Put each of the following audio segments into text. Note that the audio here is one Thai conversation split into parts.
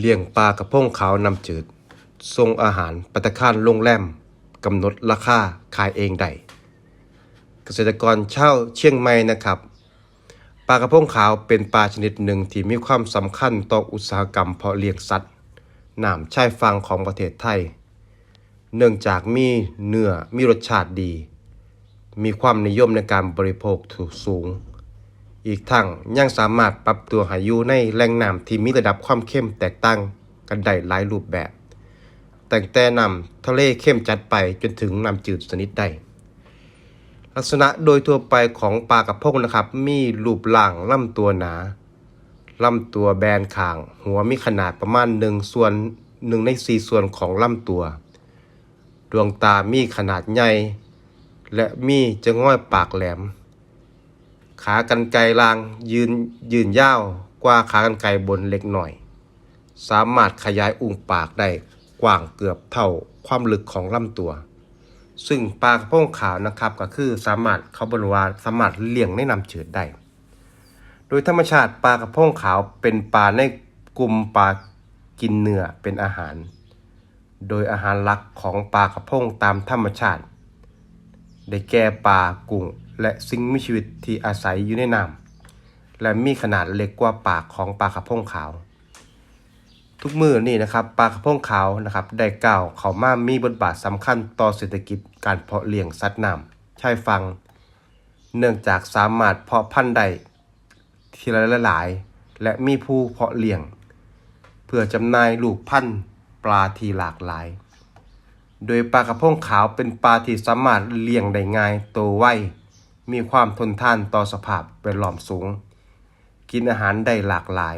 เลี้ยงปลากระพงขาวนำจืดส่งอาหารปัตคารโรงแรมกำหนดราคาขายเองได้เกษตรกรเช่าเชียงใหม่นะครับปลากระพงขาวเป็นปลาชนิดหนึ่งที่มีความสำคัญต่ออุตสาหกรรมเพาะเลี้ยงสัตว์น้ำชายฝั่งของประเทศไทย เนื่องจากมีเนื้อมีรสชาติดี มีความนิยมในการบริโภคถูกสูง อีกทั้งยังสามารถปรับตัวหายู่ในแหล่งน้ำที่มีระดับความเข้มแตกต่างกันได้หลายรูปแบบแตั้งแต่น้ำทะเลเข้มจัดไปจนถึงน้ำจืดชนิดใดลักษณะโดยทั่วไปของปลากระพงนะครับ มีรูปร่างลำตัวหนาลำตัวแบนข่าง หัวมีขนาดประมาณหนึ่งส่วนหนึ่งในสี่ส่วนของลำตัว ดวงตามีขนาดใหญ่ และมีจะง่อยปากแหลม ขากรรไกรลางยืนยืนยาวกว่าขากรรไกรบนเล็กหน่อย สามารถขยายอุ้งปากได้กว้างเกือบเท่าความลึกของลำตัว ซึ่งปลากระพงขาวนะครับก็คือสามารถเขาบรรวาสามารถเลี้ยงในน้ำจืดได้ โดยธรรมชาติปลากระพงขาวเป็นปลาในกลุ่มปลากินเนื้อเป็นอาหาร โดยอาหารหลักของปลากระพงตามธรรมชาติ ได้แก่ปลากุ้ง และสิ่งมีชีวิตที่อาศัยอยู่ในน้ำและมีขนาดเล็กกว่าปากของปลากระพงขาว ทุกมือนี่นะครับปลากระพงขาวนะครับได้ก้าวเข้ามามีบทบาทสำคัญต่อเศรษฐกิจการเพาะเลี้ยงสัตว์น้ำชายฝั่งเนื่องจากสามารถเพาะพันธุ์ได้ทีละหลาย และมีผู้เพาะเลี้ยง เพื่อจำหน่ายลูกพันธุ์ปลาที่หลากหลาย โดยปลากระพงขาวเป็นปลาที่สามารถเลี้ยงได้ง่ายโตไว มีความทนทานต่อสภาพแวดล้อมสูง กินอาหารได้หลากหลาย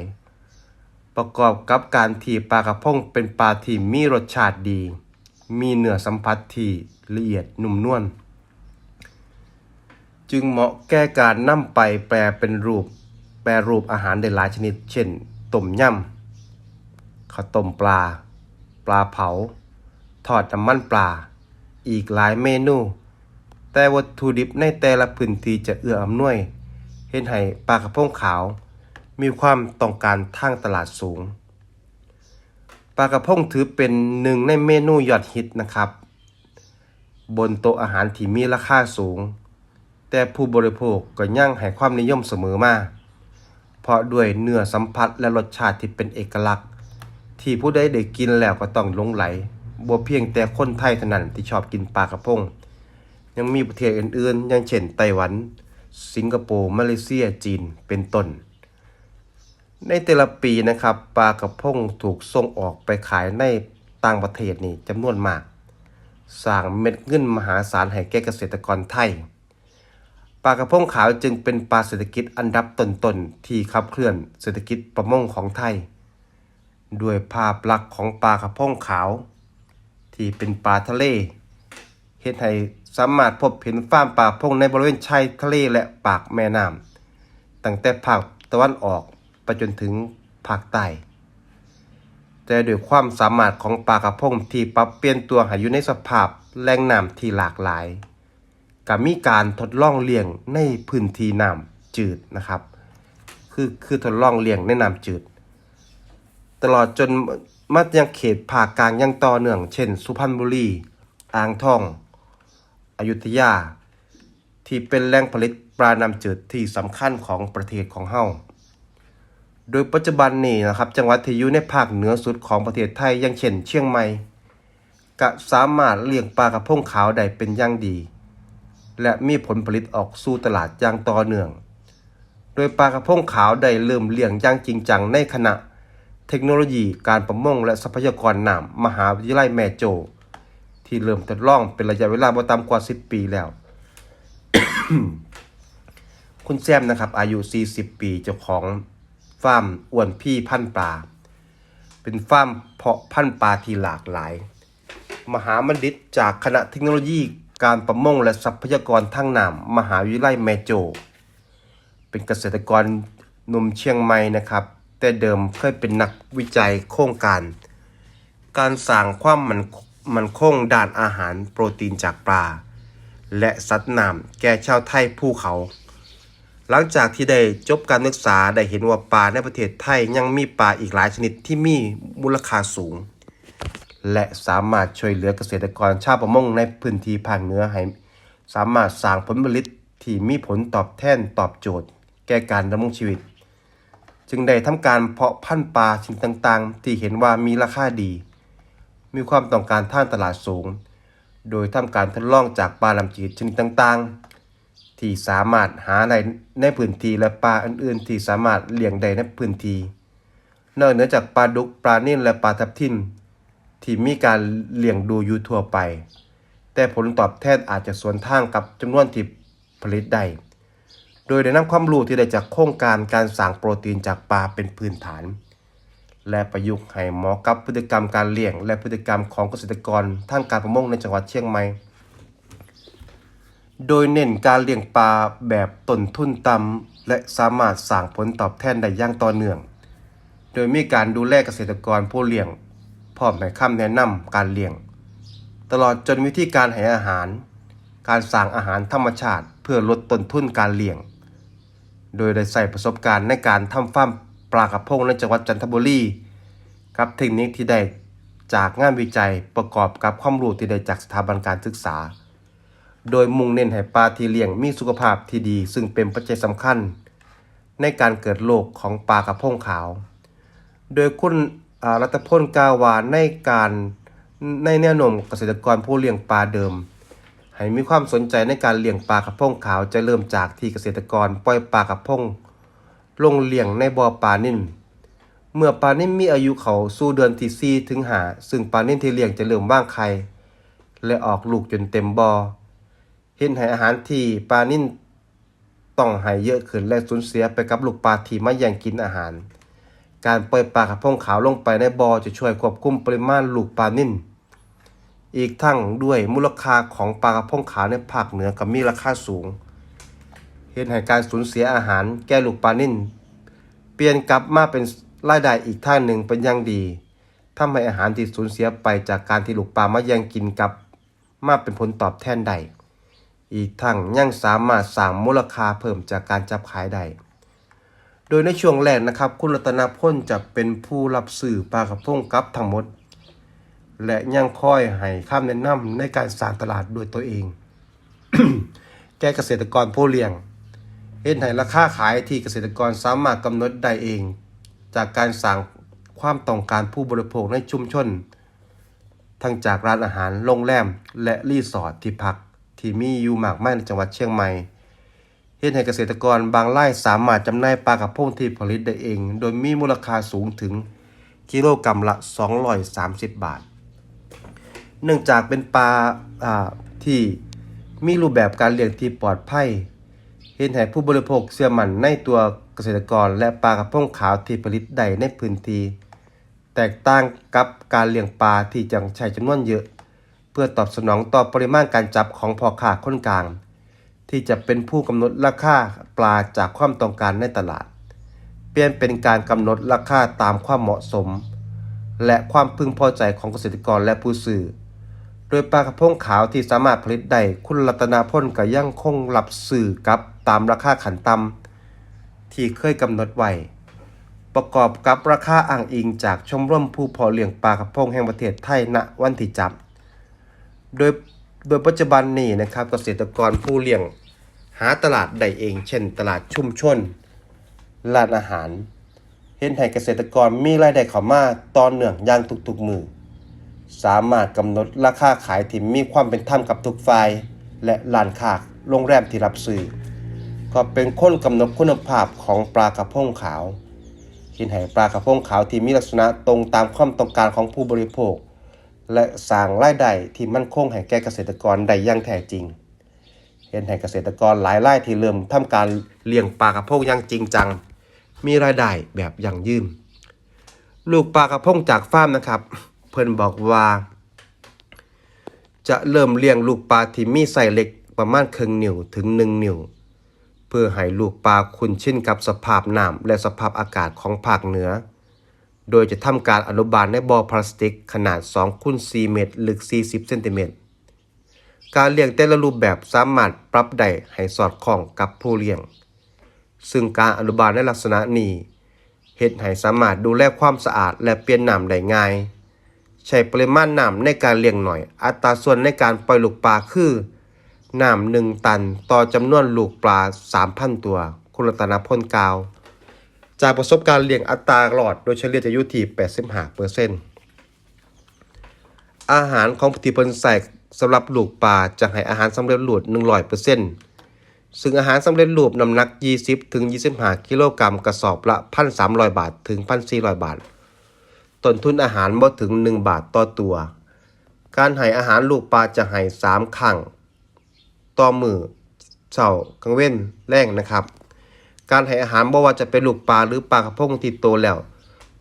ประกอบกับการที่ปลากระพงเป็นปลาที่มีรสชาติดี มีเนื้อสัมผัสที่ละเอียดนุ่มนวล จึงเหมาะแก่การนำไปแปลเป็นรูป แปรรูปอาหารได้หลายชนิด เช่นต้มยำข้าวต้มปลา ปลาเผา ทอดน้ำมันปลา อีกหลายเมนู แต่วัตถุดิบในแต่ละพื้นที่จะเอื้ออำนวย เห็นให้ปลากระพงขาว มีความต้องการทางตลาดสูง ปลากระพงถือเป็นหนึ่งในเมนูยอดฮิตนะครับ บนโต๊ะอาหารที่มีราคาสูง แต่ผู้บริโภคก็ยังให้ความนิยมเสมอมา เพราะด้วยเนื้อสัมผัสและรสชาติที่เป็นเอกลักษณ์ ที่ผู้ใดได้กินแล้วก็ต้องหลงไหลบ่เพียงแต่คนไทยเท่านั้นที่ชอบกินปลากระพง ยังมีประเทศอื่นๆ อย่างเช่นไต้หวัน สิงคโปร์มาเลเซียจีนเป็นต้น ในแต่ละปีนะครับปลากระพงถูกส่งออกไปขายในต่างประเทศนี่จำนวนมากสร้างเม็ดเงินมหาศาลให้แก่เกษตรกรไทยปลากระพงขาวจึงเป็นปลาเศรษฐกิจอันดับต้นๆที่ขับเคลื่อนเศรษฐกิจประมงของไทย ด้วยภาพลักษณ์ของปลากระพงขาว ที่เป็นปลาทะเลเฮ็ดให้ สามารถพบเห็นฟาร์มปลาพงในบริเวณชายทะเลและปากแม่น้ำตั้งแต่ภาคตะวันออกไปจนถึงภาคใต้แต่ด้วยความสามารถของปลากระพงที่ปรับเปลี่ยนตัวให้อยู่ในสภาพแหล่งน้ำที่หลากหลายก็มีการทดลองเลี้ยงในพื้นที่น้ำจืดนะครับ คือคือทดลองเลี้ยงในน้ำจืด ตลอดจนมายังเขตภาคกลางยังต่อเนื่อง เช่น สุพรรณบุรี อ่างทอง อยุธยา ที่เป็นแหล่งผลิตปลาน้ำจืดที่สำคัญของประเทศของเฮาโดยปัจจุบันนี้นะครับ จังหวัดที่อยู่ในภาคเหนือสุดของประเทศไทยอย่างเช่นเชียงใหม่ก็สามารถเลี้ยงปลากระพงขาวได้เป็นอย่างดี และมีผลผลิตออกสู่ตลาดอย่างต่อเนื่อง โดยปลากระพงขาวได้เริ่มเลี้ยงอย่างจริงจังในคณะ เทคโนโลยีการประมงและทรัพยากรน้ำมหาวิทยาลัยแม่โจ ที่เริ่มทดลองเป็นระยะเวลาบ่ต่ำกว่า 10 ปีแล้ว คุณแซมนะครับ อายุ 40 ปีเจ้าของฟาร์มอ้วนพี่พันปลา เป็นฟาร์มเพาะพันปลาที่หลากหลาย มหาบัณฑิตจากคณะเทคโนโลยีการประมงและทรัพยากรทางน้ำมหาวิทยาลัยแมโจ เป็นเกษตรกรหนุ่มเชียงใหม่นะครับ แต่เดิมเคยเป็นนักวิจัยโครงการ การสร้างความมัน มันคงด้านอาหารโปรตีนจากปลา และสัตว์น้ำแก่ชาวไทยภูเขา หลังจากที่ได้จบการศึกษาได้เห็นว่าปลาในประเทศไทยยังมีปลาอีกหลายชนิดที่มีมูลค่าสูง และสามารถช่วยเหลือเกษตรกรชาวประมงในพื้นที่ภาคเหนือให้สามารถสร้างผลผลิตที่มีผลตอบแทนตอบโจทย์ แก่การดำรงชีวิต จึงได้ทำการเพาะพันธุ์ปลาชนิดต่างๆ ที่เห็นว่ามีราคาดี มีความต้องการท่านตลาดสูง โดยทำการทดลองจากปลาลำจืดชนิดต่างๆ ที่สามารถหาในในพื้นที่และปลาอื่นๆ ที่สามารถเลี้ยงได้ในพื้นที่นอกเหนือจากปลาดุกปลานิ่นและปลาทับทิมที่มีการเลี้ยงดูอยู่ทั่วไป แต่ผลตอบแทนอาจจะสวนทางกับจำนวนที่ผลิตได้โดยได้นำความรู้ที่ได้จากโครงการการสร้างโปรตีนจากปลาเป็นพื้นฐาน และประยุกต์ให้เหมาะกับพฤติกรรมการเลี้ยง และพฤติกรรมของเกษตรกรทางการประมงในจังหวัดเชียงใหม่ โดยเน้นการเลี้ยงปลาแบบต้นทุนต่ำและสามารถสร้างผลตอบแทนได้อย่างต่อเนื่อง โดยมีการดูแลเกษตรกรผู้เลี้ยงพร้อมให้คำแนะนำการเลี้ยง ตลอดจนวิธีการให้อาหาร การสร้างอาหารธรรมชาติ เพื่อลดต้นทุนการเลี้ยง โดยได้ใส่ประสบการณ์ในการทำฟาร์ม ปลากระพงในจังหวัดจันทบุรีกับเทคนิคที่ได้จากงานวิจัยประกอบกับความรู้ที่ได้จากสถาบันการศึกษา โดยมุ่งเน้นให้ปลาที่เลี้ยงมีสุขภาพที่ดี ซึ่งเป็นปัจจัยสำคัญ ในการเกิดโรคของปลากระพงขาว โดยคุณรัตพลกาวาในการในแนวโน้มเกษตรกรผู้เลี้ยงปลาเดิม ให้มีความสนใจในการเลี้ยงปลากระพงขาวจะเริ่มจากที่เกษตรกรปล่อยปลากระพง ลงเลี้ยงในบ่อปลานิ่นเมื่อปลานิ่นมีอายุเขาสู่เดือนที่4ถึง5ซึ่งปลานิ่นที่เลี้ยงจะเริ่มว่างไข่และออกลูกจนเต็มบ่อเห็นให้อาหารที่ปลานิ่นต้องให้เยอะขึ้นและสูญเสียไปกับลูกปลาที่มาแย่งกินอาหาร การปล่อยปลากระพงขาวลงไปในบ่อจะช่วยควบคุมปริมาณลูกปลานิ่นอีกทั้งด้วยมูลค่าของปลากระพงขาวในภาคเหนือก็มีราคาสูง เห็นให้การสูญเสียอาหารแก่ลูกปลานิ่นเปลี่ยนกลับมาเป็นรายได้อีกทางหนึ่งเป็นอย่างดีทำให้อาหารที่สูญเสียไปจากการที่ลูกปลามาย่งกินกลับมาเป็นผลตอบแทนได้อีกทั้งยังสามารถสร้างมูลค่าเพิ่มจากการจับขายได้โดยในช่วงแรกนะครับ คุณรัตนพลจะเป็นผู้รับสื่อปลากระพงกับทั้งหมด และยังคอยให้คำแนะนำในการสร้างตลาดด้วยตัวเอง แก่เกษตรกรผู้เลี้ยง เห็นให้ราคาขายที่เกษตรกรสามารถกำหนดได้เอง จากการสั่งความต้องการผู้บริโภคในชุมชน ทั้งจากร้านอาหารโรงแรม และรีสอร์ทที่พัก ที่มีอยู่มากมายในจังหวัดเชียงใหม่เห็นให้เกษตรกรบางรายสามารถจำหน่ายปลากระพงที่ผลิตได้เอง โดยมีมูลค่าสูงถึงกิโลกรัมละ 230 บาท เนื่องจากเป็นปลาที่มีรูปแบบการเลี้ยงที่ปลอดภัย เห็นให้ผู้บริโภคเชื่อมั่นในตัวเกษตรกรและปลากระพงขาวที่ผลิตได้ในพื้นที่แตกต่างกับการเลี้ยงปลาที่จังใช้จำนวนเยอะ เพื่อตอบสนองต่อปริมาณการจับของพ่อค้าคนกลาง ที่จะเป็นผู้กำหนดราคาปลาจากความต้องการในตลาด เปลี่ยนเป็นการกำหนดราคาตามความเหมาะสม และความพึงพอใจของเกษตรกรและผู้ซื้อ ดยปลากระพงขาวที่สามารถผลิตได้คุณรัตนาพลก็ยังคงรับสื่อกับตามราคาขันต่ำที่เคยกำหนดไว้ประกอบกับราคาอ้างอิงจากชมรมผู้พาะเลี้ยงปลากระพงแห่งประเทศไทยณวันที่จับ โดยโดยปัจจุบันนี้นะครับเกษตรกรผู้เลี้ยงหาตลาดได้เอง เช่น ตลาดชุมชนร้านอาหาร เห็นให้เกษตรกรมีรายได้เข้ามาต่อเนื่องย่างทุกๆมือ สามารถกำหนดราคาขายที่มีความเป็นธรรมกับทุกฝ่ายและร้านค้าโรงแรมที่รับซื้อก็เป็นคนกำหนดคุณภาพของปลากระพงขาวเห็นให้ปลากระพงขาวที่มีลักษณะตรงตามความต้องการของผู้บริโภค และสร้างรายได้ที่มั่นคงให้แก่เกษตรกรได้อย่างแท้จริง เห็นให้เกษตรกรหลายรายที่เริ่มทำการเลี้ยงปลากระพงอย่างจริงจัง มีรายได้แบบยั่งยืน ลูกปลากระพงจากฟาร์มนะครับ เพิ่นบอกว่า จะเริ่มเลี้ยงลูกปลาที่มีไส์เล็กประมาณครึ่งนิ้วถึงหนึ่งนิ้วเพื่อให้ลูกปลาคุ้นชินกับสภาพน้ำและสภาพอากาศของภาคเหนือ โดยจะทำการอนุบาลในบ่อพลาสติกขนาด2คูณ4เมตรลึก 40 เซนติเมตร การเลี้ยงแต่ละรูปแบบสามารถปรับได้ให้สอดคล้องกับผู้เลี้ยง ซึ่งการอนุบาลในลักษณะนี้เฮ็ดให้สามารถดูแลความสะอาดและเปลี่ยนน้ำได้ง่าย ใช้ปริมาณน้ำในการเลี้ยงหน่อย อัตราส่วนในการปล่อยลูกปลาคือน้ำหนึ่งตันต่อจำนวนลูกปลา 3,000 ตัว คุณรัตนพลกาว จากประสบการณ์เลี้ยงอัตราหลอดโดยเฉลี่ยจะอยู่ที่85%อาหารของที่เพิ่นใส่สำหรับลูกปลาจะให้อาหารสำเร็จรูป100%ซึ่งอาหารสำเร็จรูปน้ำหนัก 20ถึง25 กิโลกรัมกระสอบละ 1,300 บาทถึง 1,400 บาท ต้นทุนอาหารบ่ถึง 1 บาทต่อตัว การให้อาหารลูกปลาจะให้3ครั้งต่อมือเช้ากลางเว้นแรงนะครับ การให้อาหารบ่ว่าจะเป็นลูกปลาหรือปลากระพงที่โตแล้ว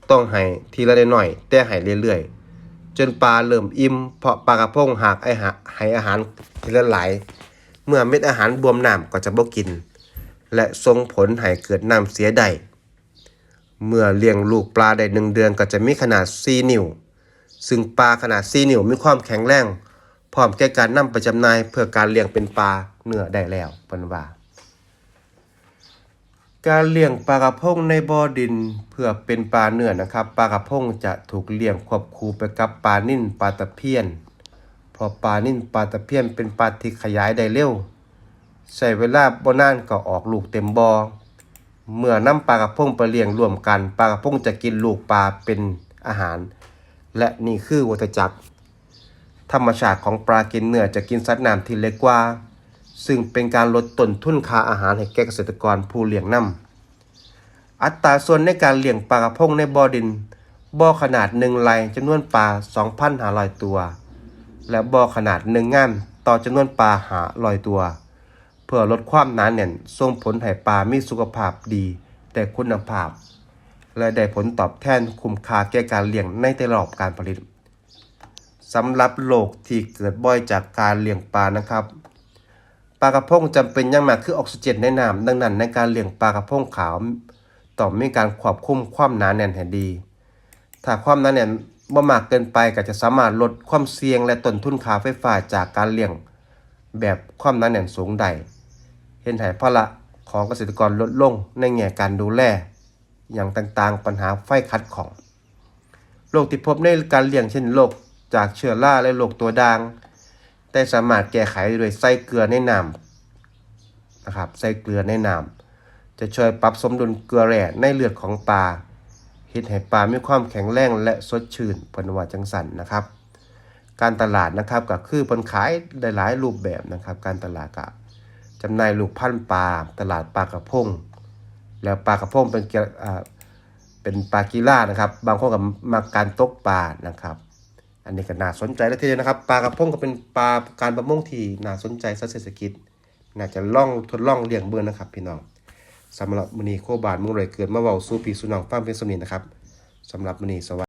ต้องให้ทีละน้อยแต่ให้เรื่อยๆ จนปลาเริ่มอิ่มเพราะปลากระพงหากไอหาให้อาหารทีละหลาย เมื่อเม็ดอาหารบวมน้ำก็จะบ่กิน และส่งผลให้เกิดน้ำเสียได้ เมื่อเลี้ยงลูกปลาได้หนึ่งเดือนก็จะมีขนาด 4 นิ้ว ซึ่งปลาขนาด 4 นิ้วมีความแข็งแรง พร้อมแก่การนำไปจำหน่ายเพื่อการเลี้ยงเป็นปลาเนื้อได้แล้วเพิ่นว่า การเลี้ยงปลากระพงในบ่อดินเพื่อเป็นปลาเนื้อนะครับปลากระพงจะถูกเลี้ยงควบคู่ไปกับปลานิ่นปลาตะเพียนเพราะปลานิ่นปลาตะเพียนเป็นปลาที่ขยายได้เร็วใช้เวลาบ่นานก็ออกลูกเต็มบ่อ เมื่อนำปลากระพงไปเลี้ยงรวมกันปลากระพงจะกินลูกปลาเป็นอาหาร และนี่คือวัฏจักร ธรรมชาติของปลากินเนื้อจะกินสัตว์น้ำที่เล็กกว่า ซึ่งเป็นการลดต้นทุนค่าอาหารให้แก่เกษตรกรผู้เลี้ยงน้ำอัตราส่วนในการเลี้ยงปลากระพงในบ่อดินบ่อขนาดหนึ่งไรจำนวนปลา 2,500 ตัว และบ่อขนาดหนึ่งงานต่อจำนวนปลาหาลอยตัว พื่อลดความหนาแน่นส่งผลให้ปลามีสุขภาพดี แต่คุณภาพ และได้ผลตอบแทนคุ้มค่าแก่การเลี้ยงในแต่ละรอบการผลิตสำหรับโรคที่เกิดบ่อยจากการเลี้ยงปลานะครับปลากระพงจำเป็นอย่างมากคือออกซิเจนในน้ำดังนั้นในการเลี้ยงปลากระพงขาวต้องมีการควบคุมความหนาแน่นให้ดี ถ้าความหนาแน่นบ่มากเกินไปก็จะสามารถลดความเสี่ยงและต้นทุนค่าไฟฟ้าจากการเลี้ยง แบบความหนาแน่นสูงได้ เห็นให้ภาระของเกษตรกรลดลงในแง่การดูแล อย่างต่างๆ ปัญหาไฟขัดของโรคที่พบในการเลี้ยงเช่นโรคจากเชื้อราและโรคตัวด่าง แต่สามารถแก้ไขโดยใส่เกลือในน้ำนะครับใส่เกลือในน้ำจะช่วยปรับสมดุลเกลือแร่ในเลือดของปลาเฮ็ดให้ปลามีความแข็งแรงและสดชื่นพนวาจังสันนะครับ การตลาดนะครับก็คือเพิ่นขายหลายรูปแบบนะครับ การตลาดก็ จำหน่ายลูกพันธุ์ปลาตลาดปลากระพง แล้วปลากระพงเป็นเกี่ยวอ่าเป็นปลากีฬานะครับ บางคนก็มัการตกปลานะครับ อันนี้ก็น่าสนใจแล้วทีเดียวนะครับ ปลากระพงก็เป็นปลาการประมงที่น่าสนใจซะเศรษฐกิจ น่าจะล่องทดลองเลี้ยงเบิ่งนะครับ พี่น้องสำหรับมื้อนี้โคบานมื้อไรเกิดมาเว้าสู่พี่สู่น้องฟังเป็นสำนีนะครับสำหรับมื้อนี้สวัสดี